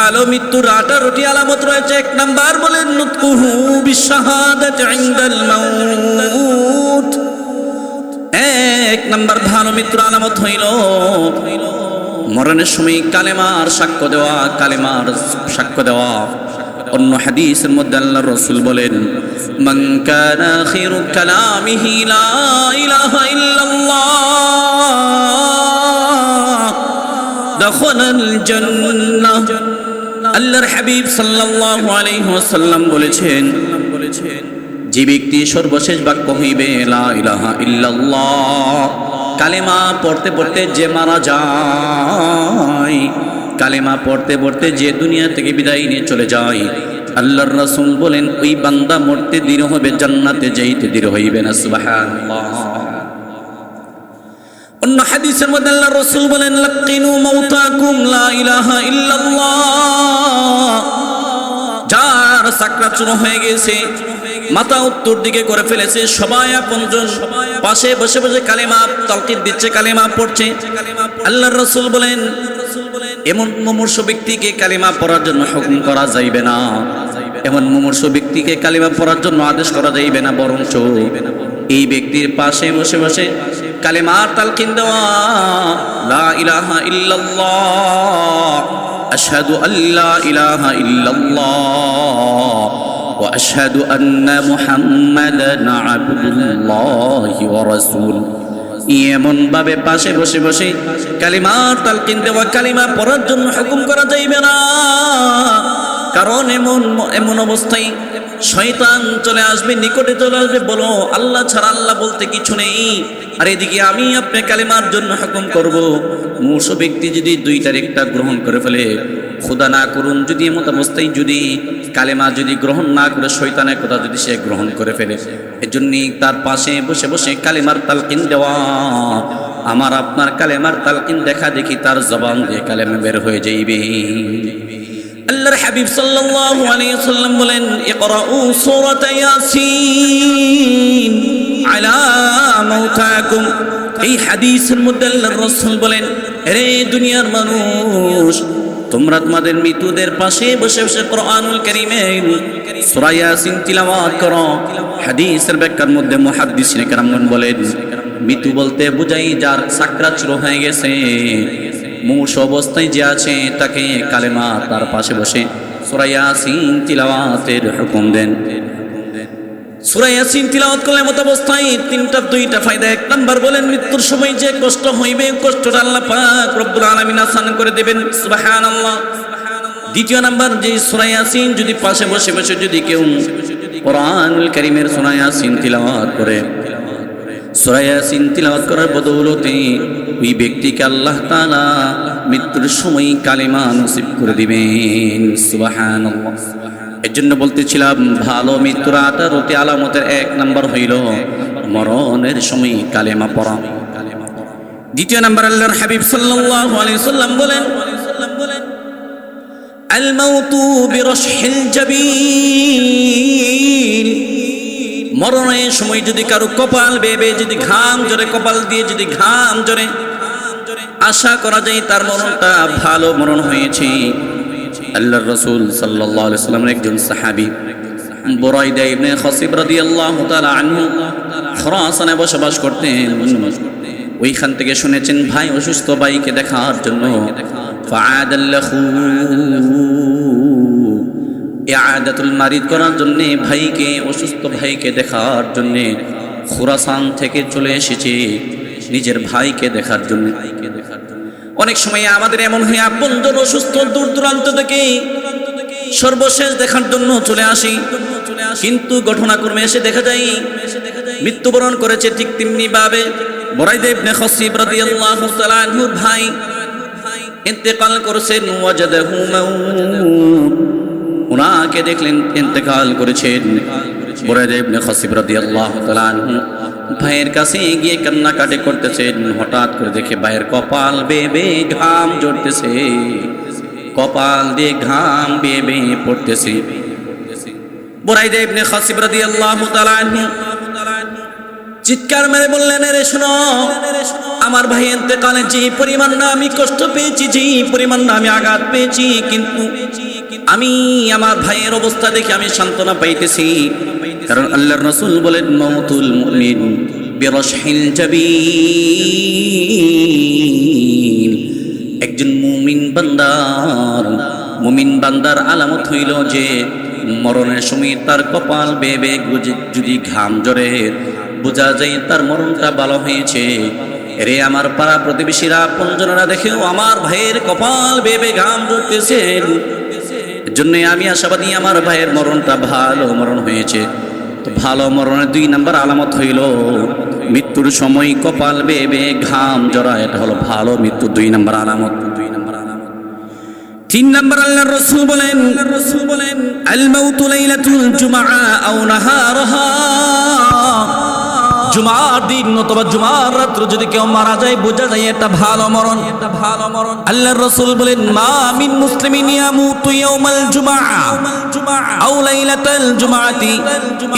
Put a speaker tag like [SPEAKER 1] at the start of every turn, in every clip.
[SPEAKER 1] ভালো মৃত্যুর আঠারোটি আলামত রয়েছে। এক নাম্বার বলেন এক নাম্বার ভালো মৃত্যুর আলামত হইল, মরণের সময় কালেমার সাক্ষ্য দেওয়া, কালেমার সাক্ষ্য দেওয়া। অন্য হাদিসের মধ্যে আল্লাহ রসুল বলেন, মান কালামিহি আল্লাহর হাবিব সাল্লাল্লাহু আলাইহি ওয়াসাল্লাম বলেছেন, যে ব্যক্তি সর্বশেষ বাক্য হইবে, লা ইলাহা ইল্লাল্লাহ। কালেমা পড়তে পড়তে যে মারা যায়, কালেমা পড়তে পড়তে যে দুনিয়া থেকে বিদায় নিয়ে চলে যায়, আল্লাহর রাসূল বলেন, ওই বান্দা মরতে দৃঢ় হবে, জান্নাতে যাইতে দৃঢ় হইবে না, সুবহানাল্লাহ। অন্য হাদিসের মধ্যে আল্লাহ রসুল বলেন লাকিনু মাউতাকুম লা ইলাহা ইল্লাল্লাহ। যার সাকরাত শুরু হয়ে গেছে মাথা উত্তর দিকে করে ফেলেছে, সবাই আপনজন পাশে বসে বসে কালেমা তালকিদ দিচ্ছে, কালেমা পড়ছে। আল্লাহর রসুল বলেন, এমন মুমূর্ষ ব্যক্তিকে কালিমা পড়ার জন্য হুকুম করা যাইবে না। এমন মুমূর্ষ ব্যক্তিকে কালিমা পড়ার জন্য আদেশ করা যাইবে না, বরঞ্চ এই ব্যক্তির পাশে বসে বসে কালেমার তালকিন দেওয়া লা ইলাহা ইল্লাল্লাহ আশহাদু আল্লা ইলাহা ইল্লাল্লাহ واشهد ان محمدا عبد الله ورسوله এমন ভাবে পাশে বসে বসে কালিমার তালকিন দেওয়া কালিমা পড়ার জন্য হুকুম করা যাইবে না কারণ এমন এমন অবস্থায় শয়তান চলে আসবে, নিকটে চলে আসবে, বলো, আল্লাহ ছাড়া আল্লাহ বলতে কিছু নেই। আর এদিকে আমি আপনি কালিমার জন্য হুকুম করব মূর্ষ ব্যক্তি যদি দুইটার একটা গ্রহণ করে ফেলে খোদা না করুন, যদি এমন অবস্থায় যদি কালেমা যদি গ্রহণ না করে শৈতানের কথা যদি সে গ্রহণ করে ফেলে, এজন্যই তার পাশে বসে বসে কালেমার তালকিন দেওয়া। আমার আপনার কালেমার তালকিন দেখা দেখি তার জবান দিয়ে কালেমা বের হয়ে যাইবে। আল্লাহর হাবিব সাল্লাল্লাহু আলাইহি সাল্লাম বলেন, ইকরাউ সূরাত ইয়াসিন আলা মাউতাকুম এই হাদিসের মধ্যে আল্লাহর রাসূল বলেন, রে দুনিয়ার মানুষ, তোমরা তোমাদের মৃত্যুদের পাশে বসে বসে কোরআনুল কারীমের সূরা ইয়াসিন তিলাওয়াত করো। হাদিসের ব্যাখ্যার মধ্যে মুহাদ্দিসিনে কেরামগণ বলেন, মৃত্যু বলতে বুঝাই যার সাকরাত শুরু হয়ে গেছে। মুমূর্ষ অবস্থায় যে আছে, তাকে কালেমা তার পাশে বসে সূরা ইয়াসিন তিলাওয়াতের হুকুম দেন। সূরা ইয়াসিন তিলাওয়াত করলে মত অবস্থায় তিনটা, দুইটা ফায়দা। এক নাম্বার বলেন, মৃত্যুর সময় যে কষ্ট হইবে, কষ্টটা আল্লাহ পাক রব্বুল আলামিন আসান করে দেবেন। সুবহানাল্লাহ। দ্বিতীয় নাম্বার, যে সূরা ইয়াসিন যদি পাশে বসে বসে যদি কেউ কোরআনুল কারীমের সূরা ইয়াসিন তিলাওয়াত করে সূরা ইয়াসিন তিলাওয়াত করার বদৌলতে ওই ব্যক্তিকে আল্লাহ তাআলা মৃত্যুর সময় কালিমা নসিব করে দিবেন। সুবহানাল্লাহ। এর জন্য বলতেছিলাম, ভালো মৃত্যুর আঠারোটি আলামতের এক নাম্বার হইল মরণের সময় কালেমা পড়া। দ্বিতীয় নাম্বার আল্লাহর হাবিব সাল্লাল্লাহু আলাইহি সাল্লাম বলেন মাউতু বিরশহিল জাবিল। মরণের সময় যদি কারও কপাল বেবে যদি ঘাম জরে, কপাল দিয়ে যদি ঘাম জরে, আশা করা যায় তার মরণটা ভালো মরণ হয়েছে। আল্লাহর রসুল আলাইহি সাল্লামের একজন সাহাবী, বুরাইদা ইবনে খাসিব রাদিয়াল্লাহু তাআলা আনহু খরাসানে বসবাস করতেন। ওইখান থেকে শুনেছেন, ভাই, অসুস্থ ভাইকে দেখার জন্য ফাআদাল্লাহু ইয়াদাতুল মারিদ করার জন্যে ভাইকে, অসুস্থ ভাইকে দেখার জন্যে খুরাসান থেকে চলে এসেছে নিজের ভাইকে দেখার জন্য। অনেক সময় আমাদের এমন হয়ে আপনজন অসুস্থ, দূর দূরান্ত থেকে সর্বশেষ দেখার জন্য চলে আসি। কিন্তু ঘটনাক্রমে এসে দেখা যায়, মৃত্যুবরণ করেছে ঠিক তেমনি ভাবে বরাইদেব নেখসিব রাদিয়াল্লাহু তাআলা ভাই। ইন্তেকাল করেছেন ওয়াজাদাহু মাউত। উনাকে দেখলেন, ইন্তেকাল করেছেন। বরাইদেব নেখসিব রাদিয়াল্লাহু তাআলা ভাইয়ের কাছে গিয়ে কান্নাকাটি করতেছেন। হঠাৎ করে দেখে ভাইয়ের কপাল বেবে ঘাম জড়তেছে কপাল দিয়ে ঘাম বেবে পড়তেছে। বোরাইদা ইবনে খাসিব রাদিয়াল্লাহু তাআলা আনহু চিৎকার মেরে বললেন রে শোনো, আমার ভাই এতেকালে যে পরিমাণ না আমি কষ্ট পেয়েছি, যে পরিমাণ না আমি আঘাত পেয়েছি, কিন্তু আমি আমার ভাইয়ের অবস্থা দেখে আমি সান্ত্বনা পাইতেছি। কারণ আল্লাহর রসুল বলেন মমতুল মুমিন বিরসহিল জাবিন। একজন মুমিন বান্দার মুমিন বান্দার আলামত হইল যে, মরণের সময় তার কপাল বেবে গুজে, যদি ঘাম জরে বোঝা যায় তার মরণটা ভালো হয়েছে। রে আমার পাড়া প্রতিবেশীরা, পঞ্জনরা দেখেও আমার ভাইয়ের কপাল বেবে ঘাম জড়তেছে জন্য আমি আশাবাদী আমার ভাইয়ের মরণটা ভালো মরণ হয়েছে। তো ভালো মরণের দুই নাম্বার আলামত হইল, মৃত্যুর সময় কপাল বেবে ঘাম জরা এটা হলো ভালো মৃত্যু দুই নাম্বার আলামত। দুই নাম্বার আলামত তিন নাম্বার আল্লাহ রসুল বলেন রসুল বলেন আল মাউতু লাইলাতুল জুমআ আও নাহারহা। জুমার দিন অথবা জুমার রাত্র যদি কেউ মারা যায় বোঝা যায় এটা ভালো মরণ। এটা ভালো মরণ। আল্লাহর রসুল বলেন মা মিন মুসলিমিন ইয়ামুতু ইয়াউমাল জুমআ আও লাইলাতাল জুমআতি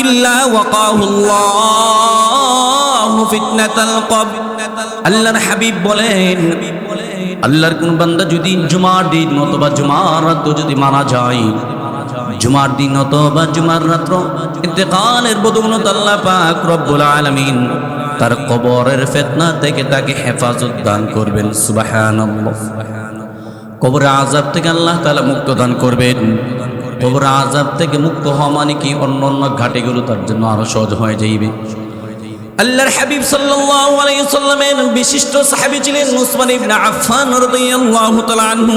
[SPEAKER 1] ইল্লা ওয়াকাহু আল্লাহু ফিতনাতাল কবর। আল্লাহর হাবিব বলেন আল্লাহর কোন বান্দা যদি জুমার দিন অথবা জুমার রাত যদি মারা যায় জুমার দিন বা জুমার রাত্র, ইন্তেকালের বদৌলত আল্লাহ পাক রব্বুল আলামিন তার কবরের ফেতনা থেকে তাকে হেফাজত দান করবেন, সুবহানাল্লাহ। কবরে আজাব থেকে আল্লাহ তাআলা মুক্ত দান করবেন। কবরে আজাব থেকে মুক্ত হওয়া মানে কি? অন্য অন্য ঘাটিগুলো তার জন্য আরও সহজ হয়ে যাইবে। আল্লাহর হাবিব সাল্লাল্লাহু আলাইহি সাল্লামের বিশিষ্ট সাহাবী ছিলেন উসমান ইবনে আফফান রাদিয়াল্লাহু তাআলা আনহু।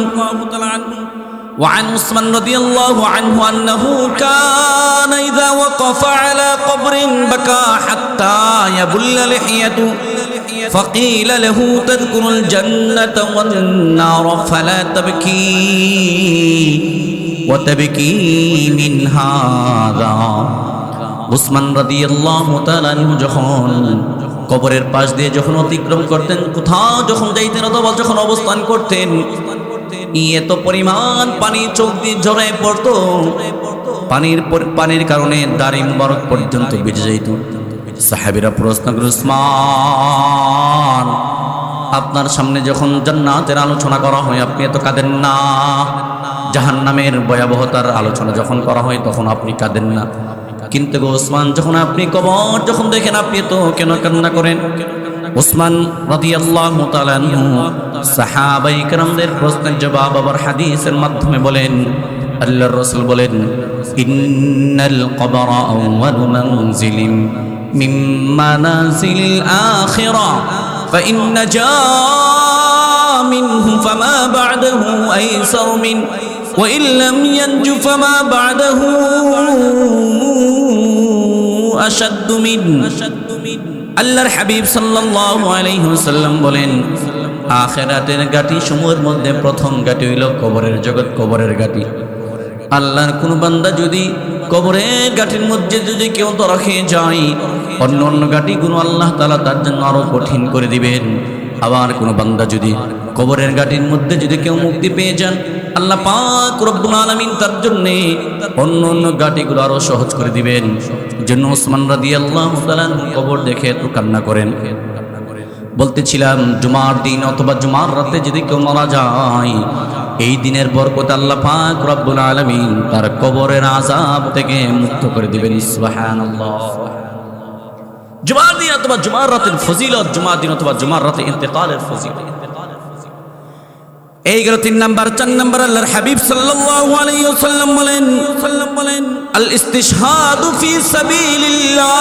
[SPEAKER 1] وعن عثمان رضي الله عنه أنه كان إذا وقف على قبر بكى حتى يبل لحيته فقيل له تذكر الجنة والنار فلا تبكي وتبكي من هذا উসমান রাদি আল্লাহ যখন কবরের পাশ দিয়ে যখন অতিক্রম করতেন কোথাও যখন যাইতেন অথবা যখন অবস্থান করতেন এত পরিমাণ পানি চোখ দিয়ে ঝরে পড়তো। পানির পানির কারণে দাড়ি মুবারক পর্যন্ত বেজে যাইত। সাহেবেরা প্রশ্ন করে, উসমান, আপনার সামনে যখন জান্নাতের আলোচনা করা হয়, আপনি এত কাঁদেন না। জাহান্নামের ভয়াবহতার আলোচনা যখন করা হয়, তখন আপনি কাঁদেন না। কিন্তু ওসমান যখন আপনি কবর যখন দেখেন, আপনি তো কেন কান্না করেন? উসমান রাদিয়াল্লাহু তাআলা সাহাবাই کرامদের প্রশ্নের জবাব আবার হাদিসের মাধ্যমে বলেন, আল্লাহর রাসূল বলেন, ইন্নাল কবরা আউয়ালু মানজিলিন মিন মানাজিল আখিরা فإن جاء منه فما بعده أيسر من وإن لم ينج فما بعده أشد من আল্লাহর হাবিব ওয়াসাল্লাম বলেন, আখিরাতের গাটি সমূহের মধ্যে প্রথম গাটি হইল কবরের জগৎ, কবরের গাটি। আল্লাহর কোন বান্দা যদি কবরের গাটির মধ্যে যদি কেউ ধরা খেয়ে যায়, অন্য অন্য গাটিগুলো আল্লাহ তালা তার জন্য আরও কঠিন করে দিবেন। আবার কোন বান্দা যদি কবরের গাটির মধ্যে যদি কেউ মুক্তি পেয়ে যান আল্লাহ পাক রব্বুল আলামিন তার জন্য অন্য অন্য গাটিগুলো আরও সহজ করে দিবেন। জন্য ওসমান রাদিয়াল্লাহু তাআলা কবর দেখে এত কান্না করেন। বলতেছিলাম, জুমার দিন অথবা জুমার রাতে যদি কেউ মারা যায়, এই দিনের বরকত আল্লাহ পাক রব্বুল আলামিন তার কবরের আযাব থেকে মুক্ত করে দিবেন। সুবহানাল্লাহ। জুমার দিন অথবা জুমার রাতের ফজিলত, জুমার দিন অথবা জুমার রাতে ইন্তেকালের ফজিলত। এই গেল তিন নাম্বার, চার নাম্বার আল্লাহর হাবিব সাল্লাল্লাহু আলাইহি ওয়াসাল্লাম বলেন সাল্লাম বলেন আল ইস্তিশহাদু ফি সাবিলিল্লাহ।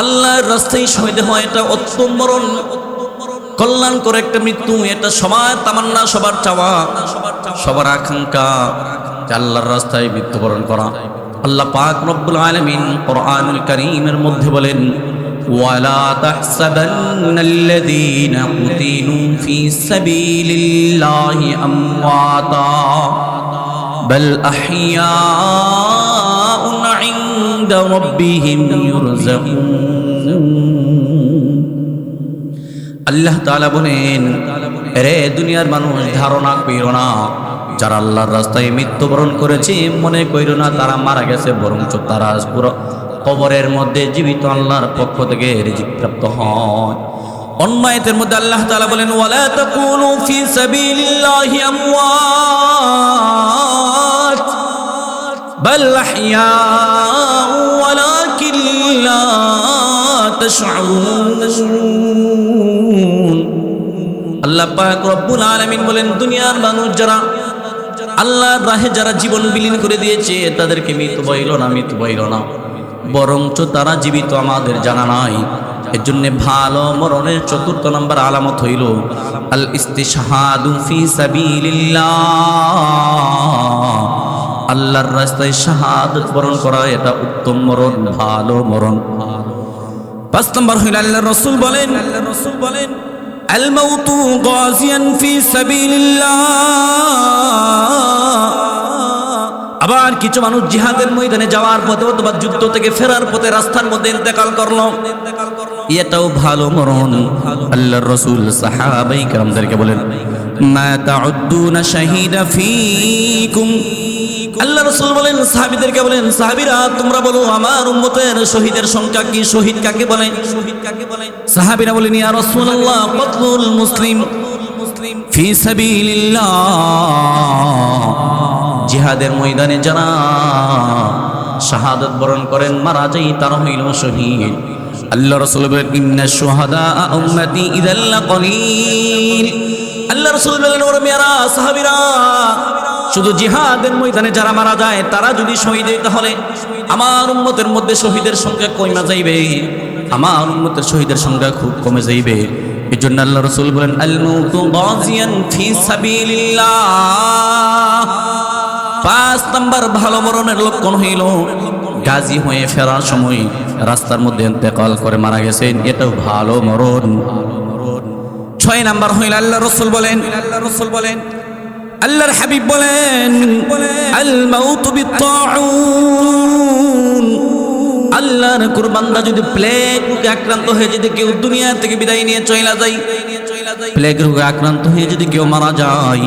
[SPEAKER 1] আল্লাহর রাস্তায় শহীদ হয় এটা উত্তম মরণ কল্যাণ করে একটা মৃত্যু, এটা সবার তামান্না, সবার চাওয়া, সবার আকাঙ্ক্ষা আল্লাহর রাস্তায় মৃত্যুবরণ করা। আল্লাহ পাক রব্বুল আলামিন কোরআনুল কারীমের মধ্যে বলেন ولا تحسبن الذين قتلوا في سبيل الله أمواتا بل أحياء عند ربهم يرزقون আল্লাহ তাআলা বলেন রে দুনিয়ার মানুষ ধারণা করিও না যারা আল্লাহর রাস্তায় মৃত্যুবরণ করেছে মনে কইর না তারা মারা গেছে বরঞ্চ তারা আজ পুরো কবরের মধ্যে জীবিত আল্লাহর পক্ষ থেকে রিজিক প্রাপ্ত হয়। অন্য মধ্যে আল্লাহ তাআলা বলেন, ওয়ালা তাকুনু ফি সাবিলিল্লাহি আমওয়াত, বাল আহইয়াউ ওয়ালাকিন লা তাশউরুন আল্লাহ পাক রব্বুল আলামিন বলেন, দুনিয়ার মানুষ যারা আল্লাহর রাহে যারা জীবন বিলীন করে দিয়েছে, তাদেরকে মৃত বইল না, মৃত বইল না। বরঞ্চ তারা জীবিত আমাদের জানা নাই। এর জন্য ভালো মরণের চতুর্থ নম্বর আলামত হইল, আল ইস্তিশাহাদু ফি সাবিলিল্লাহ। আল্লাহর রাস্তায় শাহাদত বরণ করা এটা উত্তম মরণ, ভালো মরণ। পাঁচ নম্বর হইল আল্লাহ রসুল বলেন আল্লাহ রসুল বলেন, আল মাউতু গাজিয়ান ফি সাবিলিল্লাহ। আবার কিছু মানুষ জিহাদের ময়দানে যাওয়ার পথে অথবা যুদ্ধ থেকে ফেরার পথে রাস্তার মধ্যে ইন্তেকাল করল। এটাও ভালো মরণ। আল্লাহ রসুল সাহাবাই কারামদেরকে বলেন, মা তাউদ্দুনা শাহিদা ফিকুম। আল্লাহ রসুল বলেন, সাহাবিদেরকে বলেন, সাহাবিরা, তোমরা বলো, আমার উম্মতের শহীদের সংখ্যা কি? শহীদ কাকে বলে শহীদ কাকে বলে? সাহাবিরা বলেন, ইয়া রাসূলুল্লাহ, কতলুল মুসলিম? ফি সাবিলিল্লাহ। জিহাদের ময়দানে যারা শাহাদত বরণ করেন, মারা যাই তারা হইল শহীদ। আল্লাহ রসুল বলেন, ইন্না শুহাদা উম্মতি ইদাল্লা কলিল আল্লাহ রসুল বলেন, ওর মেয়ারা, সাহাবিরা, শুধু জিহাদের ময়দানে যারা মারা যায়, তারা যদি শহীদ তাহলে আমার উম্মতের মধ্যে শহীদের সংখ্যা কমে যাইবে। আমার উম্মতের শহীদের সংখ্যা খুব কমে যাইবে। এই জন্য আল্লাহ রসুল বলেন আল মৌতু গাজিয়ান ফি সাবিলিল্লাহ। পাঁচ নাম্বার ভালো মরণের লক্ষণ হইল, গাজী হয়ে ফেরার সময় রাস্তার মধ্যে ইন্তেকাল করে মারা গেছেন, এটাও ভালো মরণ। ছয় নাম্বার হইল, আল্লাহ রসুল বলেন আল্লাহ রসুল বলেন আল্লাহর হাবিব বলেন, আল মাউতু বিত্তাউন। আল্লাহর কুরবান্দা যদি প্লেগ আক্রান্ত হয়ে যদি কেউ দুনিয়া থেকে বিদায় নিয়ে চলে যায় প্লেগ রোগে আক্রান্ত হয়ে যদি কেউ মারা যায়,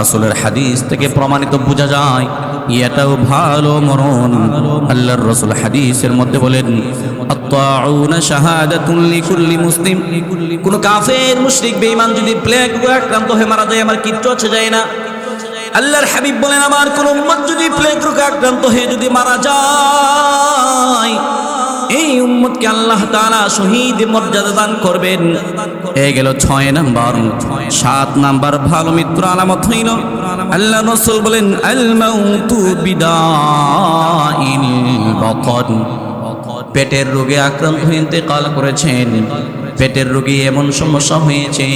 [SPEAKER 1] রাসূলের হাদিস থেকে প্রমাণিত বোঝা যায়, এটাও ভালো মরণ। আল্লাহর রাসূল হাদিসের মধ্যে বলেন মুসলিম। কোন কাফের, মুশরিক, বেঈমান যদি প্লেগ রোগে আক্রান্ত হয়ে মারা যায়, আমার কিচ্ছু আছে যায় না। আল্লাহর হাবিব বলেন, আমার কোন উম্মত যদি প্লেগ রোগে আক্রান্ত হয়ে যদি মারা যায় এই উম্মতকে আল্লাহ তাআলা শহীদ মর্যাদা দান করবেন। এ গেল ছয় নাম্বার। সাত নাম্বার ভালো মিত্র আলামত হইল। আল্লাহ রসুল বলেন আল মাউতু পেটের রোগে আক্রান্ত হয়ে ইন্তেকাল করেছেন। পেটের রোগে এমন সমস্যা হয়েছে,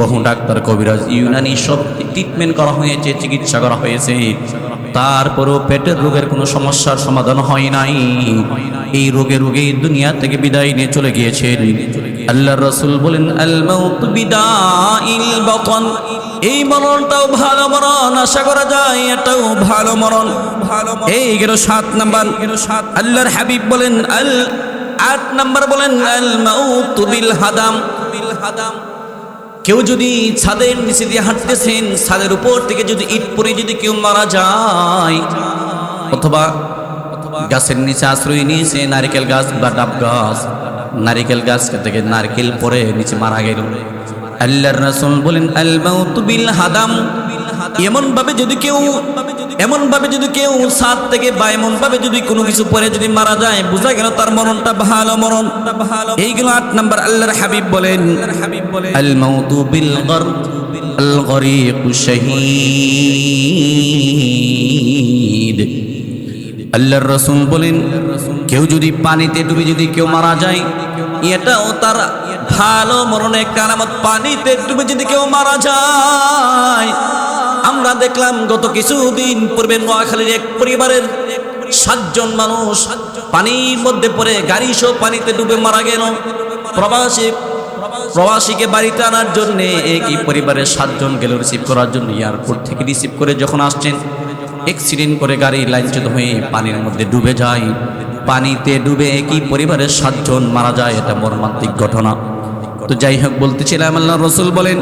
[SPEAKER 1] বহু ডাক্তার কবিরাজ ইউনানি সব ট্রিটমেন্ট করা হয়েছে, চিকিৎসা করা হয়েছে। তারপরও পেটের রোগের কোনো সমস্যার সমাধান হয় নাই। এই রোগে রোগে দুনিয়া থেকে বিদায় নিয়ে চলে গিয়েছেন। আল্লাহ রসুল বলেন এই মরণটাও ভালো মরণ, আশা করা যায় এটাও ভালো মরণ। ভালো এই গেল সাত নাম্বার। সাত আল্লাহর হাবিব বলেন, আল আট নাম্বার বলেন আল মাউত বিল হাদাম বিল হাদাম কেউ যদি ছাদের নিচে দিয়ে হাঁটতেছেন, ছাদের উপর থেকে যদি ইট পরে যদি কেউ মারা যায়, অথবা গাছের নিচে আশ্রয় নিয়েছে, নারিকেল গাছ বা ডাব গাছ, নারিকেল গাছ থেকে নারকেল পরে নিচে মারা গেল। আল্লাহর রাসূল বলেন, আল মাউতু বিল হাদাম। এমন ভাবে যদি কেউ এমন ভাবে যদি কেউ সাত থেকে বা এমন ভাবে যদি কোনো কিছু পরে যদি মারা যায়, বোঝা গেল তার মরণটা ভালো মরণ। ভালো এইগুলো আট নাম্বার আল্লাহর হাবিব বলেন। হাবিব বলেন আল আল্লাহর রসুল বলেন, কেউ যদি পানিতে ডুবে যদি কেউ মারা যায়, এটাও তার ভালো মরণে কারামত পানিতে ডুবে যদি কেউ মারা যায়। আমরা দেখলাম গত কিছুদিন পূর্বে নোয়াখালীর এক পরিবারের সাতজন মানুষ পানির মধ্যে পড়ে গাড়ি সহ পানিতে ডুবে মারা গেল। প্রবাসী প্রবাসীকে বাড়িতে আনার জন্য একই পরিবারের সাতজন গেল রিসিভ করার জন্য এয়ারপোর্ট থেকে রিসিভ করে যখন আসছেন অ্যাক্সিডেন্ট করে গাড়ি লাইনচ্যুত হয়ে পানির মধ্যে ডুবে যায়। পানিতে ডুবে একই পরিবারের সাতজন মারা যায়, এটা মর্মান্তিক ঘটনা। তো যাই হোক, বলতেছিলাম আল্লাহ রসুল বলেন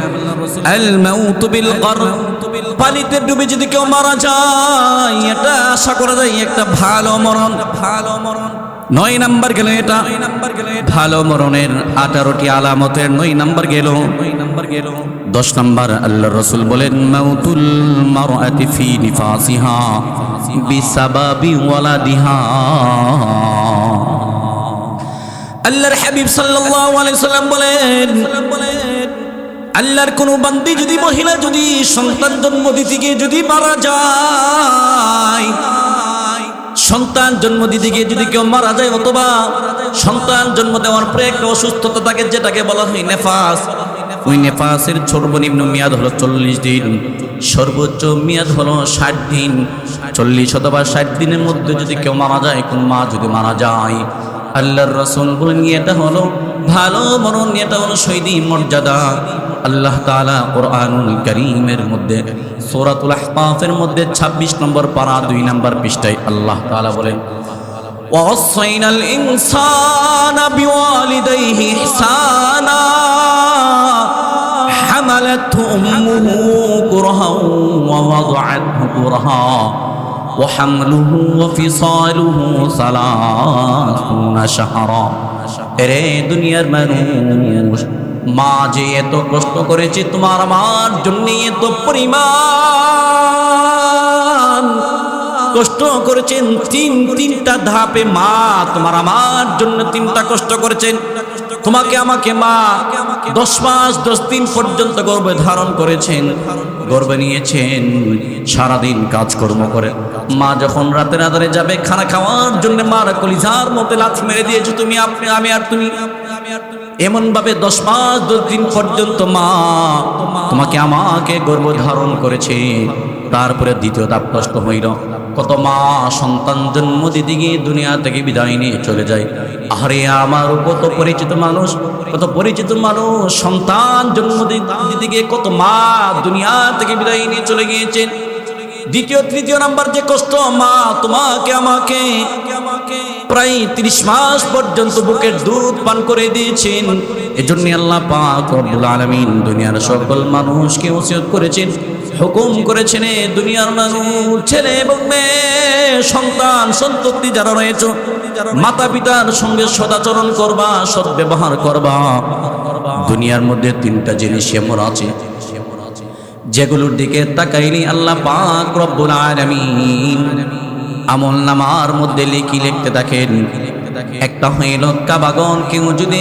[SPEAKER 1] পানিতে ডুবে যদি কেউ মারা যায়, এটা আশা করা যায় একটা ভালো মরণ। ভালো মরণ নয় নাম্বার গেল এটা। ভালো মরণের আঠারোটি আলামতের নয় নাম্বার গেল। নাম্বার দশ নাম্বার আল্লাহ রসুল বলেন, মাউতুল মারআতি ফি নিফাসিহা, বিসাবাবি ওয়ালাদিহা। আল্লাহর হাবিব সাল্লাল্লাহু আলাইহি সাল্লাম বলেন, আল্লাহর কোন বান্দি যদি মহিলা যদি সন্তান জন্ম দিতে গিয়ে যদি মারা যায়, সন্তান জন্ম দিতে গিয়ে যদি কেউ মারা যায় অথবা সন্তান জন্ম দেওয়ার পরে একটা অসুস্থতা থাকে যেটাকে বলা হয় নেফাস, ওই নেফাসের সর্বনিম্ন মেয়াদ হলো চল্লিশ দিন। সর্বোচ্চ মেয়াদ হলো ষাট দিন। চল্লিশ অথবা ষাট দিনের মধ্যে যদি কেউ মারা যায়, কোন মা যদি মারা যায় আল্লাহর রসুল বলেন এটা হলো ভালো মরণ এটা হলো শহীদি মর্যাদা আল্লাহ তাআলা কোরআনুল করিমের মধ্যে সূরাতুল আহকাফের মধ্যে 26 নম্বর পারা দুই নম্বর পৃষ্ঠায় আল্লাহ তাআলা বলেন ووصينا الإنسان بوالديه إحسانا حملته أمه كرها ووضعته كرها وحمله وفصاله ثلاثون شهرا এরে দুনিয়ার মানুষ মা যে এত কষ্ট করেছে তোমার আমার জন্য এত পরিমাণ কষ্ট করেছেন তিন তিনটা ধাপে মা তোমার আমার জন্য তিনটা কষ্ট করেছেন তোমাকে আমাকে মা দশ মাস দশ দিন পর্যন্ত গর্বে ধারণ করেছেন গর্বে নিয়েছেন, সারাদিন কাজকর্ম করে। মা যখন রাতের আধারে যাবে, খানা খাওয়ার জন্য মার কলিজার মতো লাথি মেরে দিয়েছ, তুমি আপনি, আমি আর তুমি। এমন ভাবে দশ পাঁচ দশ দিন পর্যন্ত মা তোমাকে আমাকে গর্ব ধারণ করেছে। তারপরে দ্বিতীয় তাপ কষ্ট হইল। কত মা সন্তান জন্ম দিতে গিয়ে দুনিয়া থেকে বিদায় নিয়ে চলে যায়। আরে আমার কত পরিচিত মানুষ, কত পরিচিত মানুষ সন্তান জন্ম দি- দিতে গিয়ে কত মা দুনিয়া থেকে বিদায় নিয়ে চলে গিয়েছেন দ্বিতীয়, তৃতীয় নাম্বার যে কষ্ট, মা তোমাকে, আমাকে প্রায় তিরিশ মাস পর্যন্ত বুকের দুধ পান করে দিয়েছেন। এজন্য আল্লাহ পাক রব্বুল আলামিন দুনিয়ার সকল মানুষকে ওসিয়ত করেছেন। হুকুম করেছেন দুনিয়ার মানুষ, ছেলে এবং মেয়ে, সন্তান, সন্ততি যারা রয়েছে মাতা পিতার সঙ্গে সদাচরণ করবা সৎ ব্যবহার করবা। দুনিয়ার মধ্যে তিনটা জিনিস এমন আছে, যেগুলোর দিকে তাকাইনি আল্লাহ পাক রব্বুল আলামিন। আমল নামার মধ্যে লিখি লিখতে থাকেন, একটা হইল কাবাগন কেউ যদি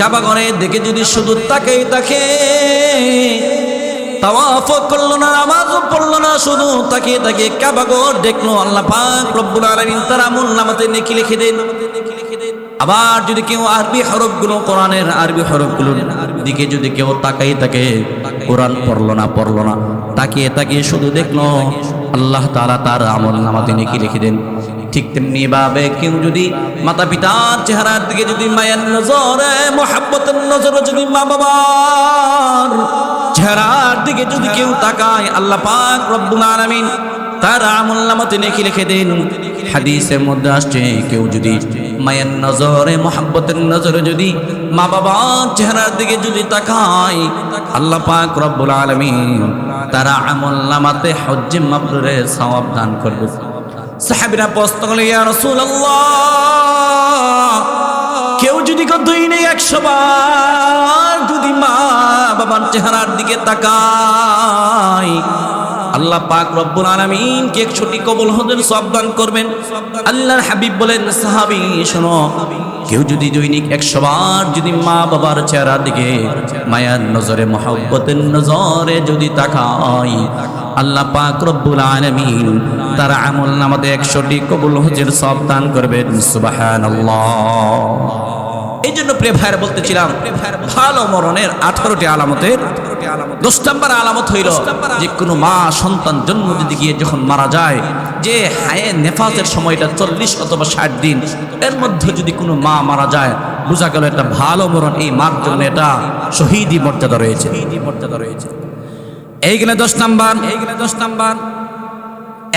[SPEAKER 1] কাবাগনের দিকে যদি শুধু তাকাই তাকে না না, শুধু দেখল আল্লাহ পাক তার আমল নামাতে নেকি লিখে দেন। আবার যদি দিকে যদি কেউ তাকাই তাকে কোরআন পড়ল না পড়ল না, তাকিয়ে তাকিয়ে শুধু দেখল আল্লাহ তাআলা তার আমল নামাতে নেকি লিখে দেন। ঠিক তেমনি ভাবে কেউ যদি মাতা পিতার চেহারার দিকে যদি মায়ের নজরে, মোহাব্বতের নজরে যদি মা বাবার চেহারার দিকে যদি কেউ তাকায়, আল্লাহ পাক রব্বুল আলামিন তার আমল নামাতে নেকি লিখে দেন। হাদিসের মধ্যে আসছে, কেউ যদি মায়ের নজরে, মোহাব্বতের নজরে যদি মা বাবার চেহারার দিকে যদি তাকায়, আল্লাহ পাক রব্বুল আলামিন তারা আমল নামাতে হজ্জে মাবরুরে সওয়াব দান করবে। সাহাবীরা প্রশ্ন করলে ইয়া রাসূলুল্লাহ কেউ যদি দুই নেই একশো বার যদি মা বাবার চেহারার দিকে তাকায়, আল্লাহ পাক রব্বুল আলামিন কে একশোটি কবুল হজের সাবধান করবেন। আল্লাহর হাবিব বলেন, সাহাবি, শোনো, কেউ যদি দৈনিক একশো বার যদি মা বাবার চেহারার দিকে মায়ার নজরে, মহব্বতের নজরে যদি তাকায় আল্লাহ পাক রব্বুল আলামিন তার আমল নামাতে একশোটি কবুল হজের সাবধান করবেন, সুবহানাল্লাহ। এই জন্য প্রিয় ভাইয়ের বলতেছিলাম, ভালো মরণের আঠারোটি আলামতের দশ নম্বর আলামত হইল যে কোনো মা সন্তান জন্ম দিতে গিয়ে যখন মারা যায়, যে হায়ে নেফাজের সময়টা চল্লিশ অথবা ষাট দিন, এর মধ্যে যদি কোনো মা মারা যায়, বোঝা গেল একটা ভালো মরণ, এই মার জন্য এটা শহীদি মর্যাদা রয়েছে মর্যাদা রয়েছে। এইখানে দশ নাম্বার, এইখানে দশ নাম্বার।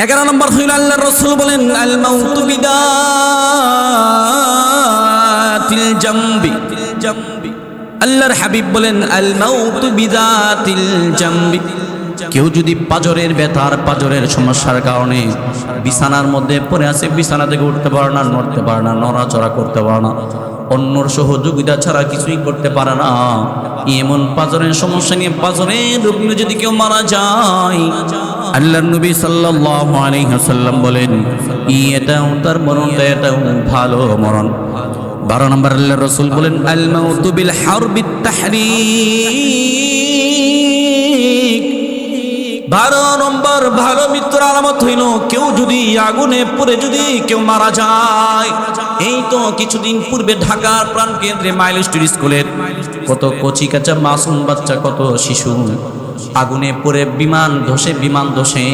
[SPEAKER 1] এগারো নম্বর হইল আল্লাহ রসুল বলেন আল্লাহর হাবিব বলেন কেউ যদি পাজরের ব্যথার পাজরের সমস্যার কারণে বিছানার মধ্যে পড়ে আছে, বিছানা থেকে উঠতে পারে না, নড়তে পারে না, নড়াচড়া করতে পারে না। অন্যর সহযোগিতা ছাড়া কিছুই করতে পারে না। এমন পাজরের সমস্যা নিয়ে পাজরের রুগ্ন যদি কেউ মারা যায় আল্লাহ নবী সাল্লাল্লাহু আলাইহি ওয়াসাল্লাম বলেন ই এটাও তার মরণটা এটাও ভালো মরণ। বারো নম্বর আল্লাহ রসুল বলেন আল মাউতু বিল হারবিত তাহরিক বারো নম্বর, ভালো মৃত্যুর আলামত হইল, কেউ যদি আগুনে পড়ে যদি কেউ মারা যায়। এই তো কিছুদিন পূর্বে ঢাকার প্রাণ কেন্দ্রে মাইল স্টুডি স্কুলের কত কচি কাঁচা মাসুম বাচ্চা, কত শিশু আগুনে পড়ে বিমান ধসে বিমান ধসে,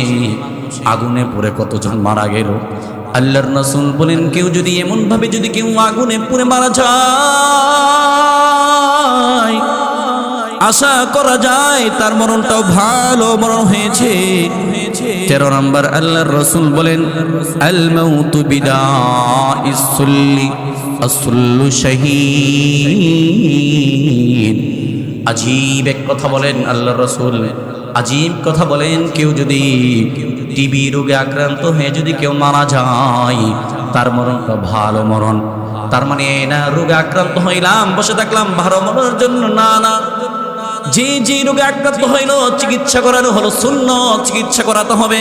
[SPEAKER 1] আগুনে পড়ে কতজন মারা গেল? আল্লাহর রসুল বলেন, কেউ যদি এমন ভাবে যদি কেউ আগুনে পুড়ে মারা যায় আশা করা যায় তার মরণটাও ভালো মরণ হয়েছে। তেরো নম্বর আল্লাহর রসুল বলেন ইসুল্লি আজীব এক কথা বলেন আল্লাহর রসুল। আজীব কথা বলেন, কেউ যদি টিবি রোগে আক্রান্ত হয়ে যদি কেউ মারা যায়, তার মরণটা ভালো মরণ। তার মানে না, রোগে আক্রান্ত হইলাম, বসে থাকলাম, ভালো মরণের জন্য না না। যে যে রোগে আক্রান্ত হইল, চিকিৎসা করানো হলো শূন্য চিকিৎসা করাতে হবে।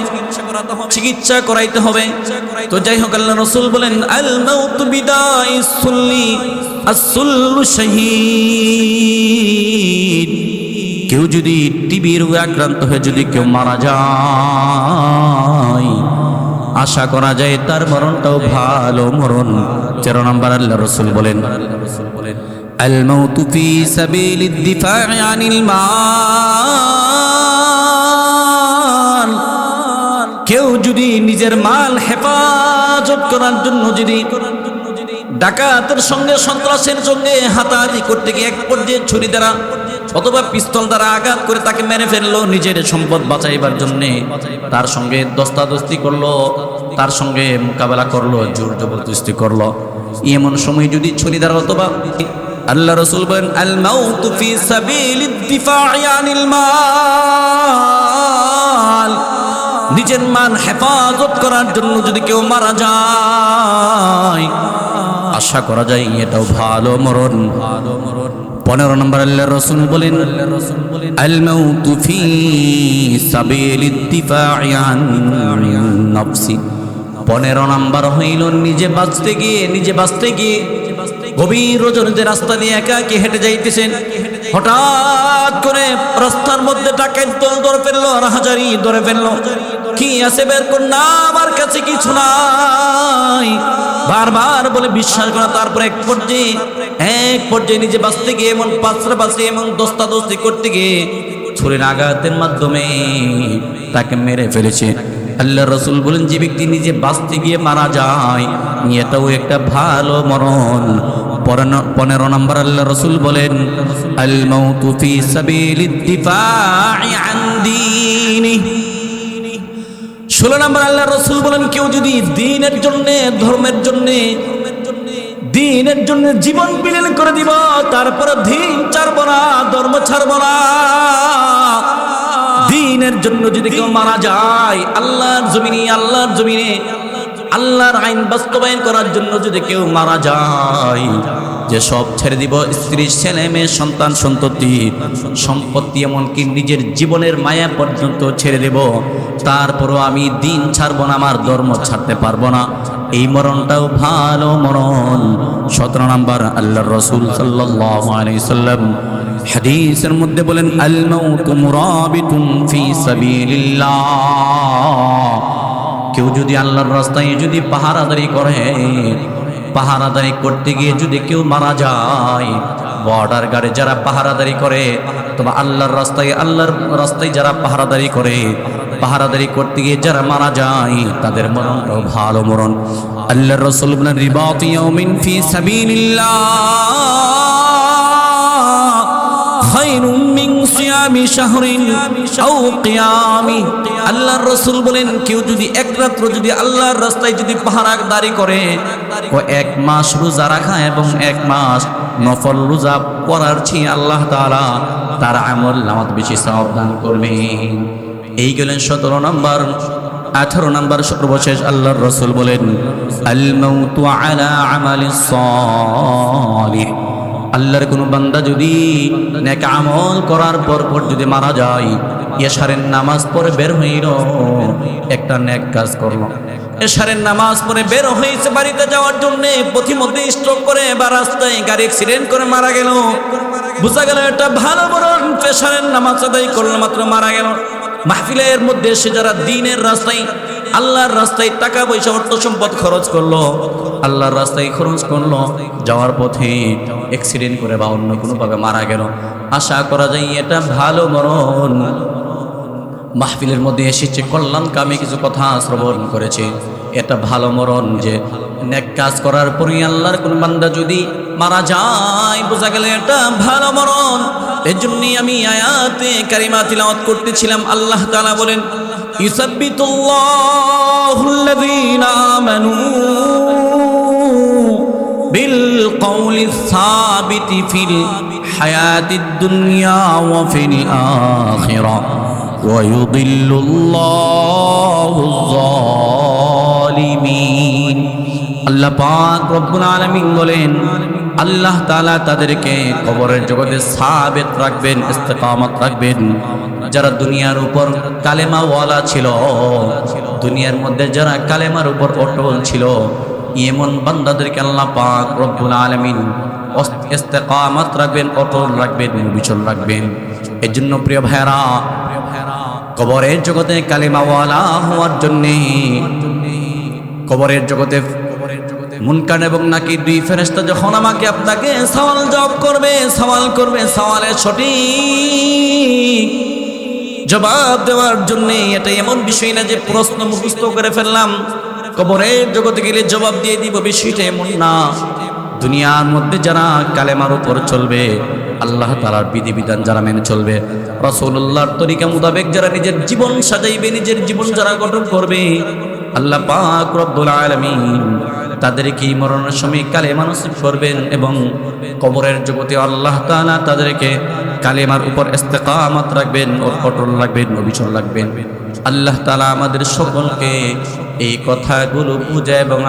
[SPEAKER 1] চিকিৎসা করাইতে হবে। তো যাই হোক, আল্লাহ রসুল বলেন আসুল্লু কেউ যদি টিবি রোগে আক্রান্ত হয়ে যদি কেউ মারা যায়, আশা করা যায় তার মরণটাও ভালো মরণ। তেরো নম্বর আল্লাহ রসুল বলেন الموت في سبيل الدفاع عن المال কেউ যদি নিজের মাল হেফাজত করার জন্য যদি ডাকাতের সঙ্গে সন্ত্রাসের সঙ্গে হাতাহাতি করতে গিয়ে এক পর্যায়ে ছুরি দ্বারা অথবা পিস্তল দ্বারা আঘাত করে তাকে মেরে ফেললো নিজের সম্পদ বাঁচাইবার জন্য তার সঙ্গে দস্তাদস্তি করলো তার সঙ্গে মোকাবেলা করলো জোর জবরদস্তি করলো এমন সময় যদি ছুরি দ্বারা অথবা আল্লাহ রসুল বলেন আল মাউতু ফি আনিল মাল। নিজের মান হেফাজত করার জন্য যদি কেউ মারা যায়, আশা করা যায় এটাও ভালো মরণ। ভালো মরণ পনেরো নম্বর আল্লাহ রসুল বলেন আল মাউতু ফি সাবিলিদ দিফা'i নফসি। পনেরো নম্বর হইল, নিজে বাঁচতে গিয়ে, নিজে বাঁচতে গিয়ে গভীর রজনীতে রাস্তা দিয়ে একাকি হেঁটে যাইতেছেন, হঠাৎ করে রাস্তার মধ্যে টাকা দল ধরে ফেলল আর হাজারি ধরে ফেলল। কি আছে বের কর না আমার কাছে কিছু নাই। বারবার বলে বিশ্বাস করা, তারপরে এক পর্যায়ে এক পর্যায়ে নিজে বাঁচতে গিয়ে, এমন পাঁচরা পাঁচরে এমন দস্তাদস্তি করতে গিয়ে ছুরির আঘাতের মাধ্যমে তাকে মেরে ফেলেছে। আল্লাহ রসুল বলেন, যে ব্যক্তি নিজে বাঁচতে গিয়ে মারা যায় এটাও একটা ভালো মরণ। পনেরো নম্বর আল্লাহ রসুল বলেন ষোলো নম্বর আল্লাহ রসুল বলেন, কেউ যদি দিনের জন্য, ধর্মের জন্য, দিনের জন্য জীবন বিলীন করে দিব, তারপরে দিন ছাড়ব না, ধর্ম ছাড়ব না। দিনের জন্য যদি কেউ মারা যায়, আল্লাহর জমিনে আল্লাহর জমিনে আল্লাহর আইন বাস্তবায়ন করার জন্য যদি কেউ মারা যায়, যে সব ছেড়ে দিব, স্ত্রী, ছেলে, মেয়ে, সন্তান, সন্ততি, সম্পত্তি এমনকি নিজের জীবনের মায়া পর্যন্ত ছেড়ে দেব, তারপরও আমি দিন ছাড়বো না, আমার ধর্ম ছাড়তে পারব না। এই মরণটাও ভালো মরণ। সতেরো নম্বর আল্লাহ রসুল সাল্লাম হাদিসের মধ্যে বলেন আল মাউতু মুরাবিতুন ফি সাবিলিল্লাহ। কেউ যদি আল্লাহর রাস্তায় যদি পাহারাদারি করে, পাহারাদারি করতে গিয়ে যদি কেউ মারা যায় বর্ডার গার্ডে যারা পাহারাদারি করে, তোমার আল্লাহর রাস্তায় আল্লাহর রাস্তায় যারা পাহারাদারি করে, পাহারাদারি করতে গিয়ে যারা মারা যায়, তাদের মরণটাও ভালো মরণ। আল্লাহর রসুল রিবাত ইয়াউমিন ফি সাবিলিল্লাহ। সিয়ামি শাহরিন আও কিয়ামি। আল্লাহর রাসূল বলেন, কেউ যদি এক রাত্র যদি আল্লাহর রাস্তায় যদি পাহারাদারি করে, ও এক মাস রোজা রাখা এবং এক মাস নফল রোজা করার চেয়ে আল্লাহ তাআলা তার আমল নামাত বেশি সওয়াব দান করবেন। এই গেলেন সতেরো নম্বর, আঠারো নম্বর সর্বশেষ আল্লাহর রসুল বলেন আল মাউতু আলা আমালিস সালিহ আল্লাহর কোনো বান্দা যদি নেক আমল করার পর পর যদি মারা যায়, এশারের নামাজ পড়ে বের হইল, একটা নেক কাজ করল। এশারের নামাজ পড়ে বের হয়েছে বাড়িতে যাওয়ার জন্য, পথিমধ্যে স্ট্রোক করে বা রাস্তায় গাড়ি অ্যাক্সিডেন্ট করে মারা গেল। বোঝা গেল এটা ভালো বরং পেশারের নামাজ আদায় করল, মাত্র মারা গেল। মাহফিলের মধ্যে সে যারা দিনের রাস্তায় আল্লাহর রাস্তায় টাকা পয়সা, অর্থ সম্পদ খরচ করল। আল্লাহর রাস্তায় খরচ করল। যাওয়ার পথে অ্যাক্সিডেন্ট করে বা অন্য কোনোভাবে মারা গেল। আশা করা যায় এটা ভালো মরণ। মাহফিলের মধ্যে এসেছে কল্যাণ কামে কিছু কথা শ্রবণ করেছে। এটা ভালো মরণ যে নেক কাজ করার পরই আল্লাহর কোন বান্দা যদি মারা যায়, বোঝা গেলে এটা ভালো মরণ। এর জন্যই আমি আয়াতে কারিমা তিলাওয়াত করতেছিলাম। আল্লাহ তাআলা বলেন ইউসাব্বিতুল্লাহুল্লাযীনা আমানু بالقول الثابت في الحياة الدنيا وفي الآخرة ويضل الله الظالمين আল্লাহ পাক রব্বুল আলামিন বলেন আল্লাহ তালা তাদেরকে কবরের জগতে সাবেত রাখবেন, ইস্তেকামত রাখবেন। যারা দুনিয়ার উপর কালেমা ওয়ালা ছিল, দুনিয়ার মধ্যে যারা কালেমার উপর অটল ছিল, এমন বান্দাদেরকে আল্লাহ পাক রব্বুল আলামিন ইস্তেকামত রাখবেন, অটল রাখবেন, বিচল রাখবেন। এর জন্য প্রিয় ভাইরা কবরের জগতে কালিমাওয়ালা হওয়ার জন্যে, কবরের জগতে মুনকান এবং নাকি দুই ফেরেস্তা যখন আমাকে আপনাকে সওয়াল জবাব করবে, সওয়াল করবে, সওয়ালের সঠিক জবাব দেওয়ার জন্য এটা এমন বিষয় না যে প্রশ্ন মুখস্থ করে ফেললাম। কবরের জগতে গেলে জবাব দিয়ে দিব, বিষয়টা এমন না। দুনিয়ার মধ্যে যারা কালেমার উপর চলবে, আল্লাহ তালার বিধিবিধান যারা মেনে চলবে রসুল্লাহর তরিকা মোতাবেক যারা নিজের জীবন সাজাইবে, নিজের জীবন যারা গঠন করবে, আল্লাহ পাক রব্বুল আলামিন তাদেরকে মরণের সময় কালে মানুষ করবেন এবং কবরের জগতে আল্লাহ তালা তাদেরকে কালেমার উপর ইস্তেকামত রাখবেন ও অটল রাখবেন, অবিচল রাখবেন। আল্লাহ তালা আমাদের সকলকে এই কথাগুলো বুঝে এবং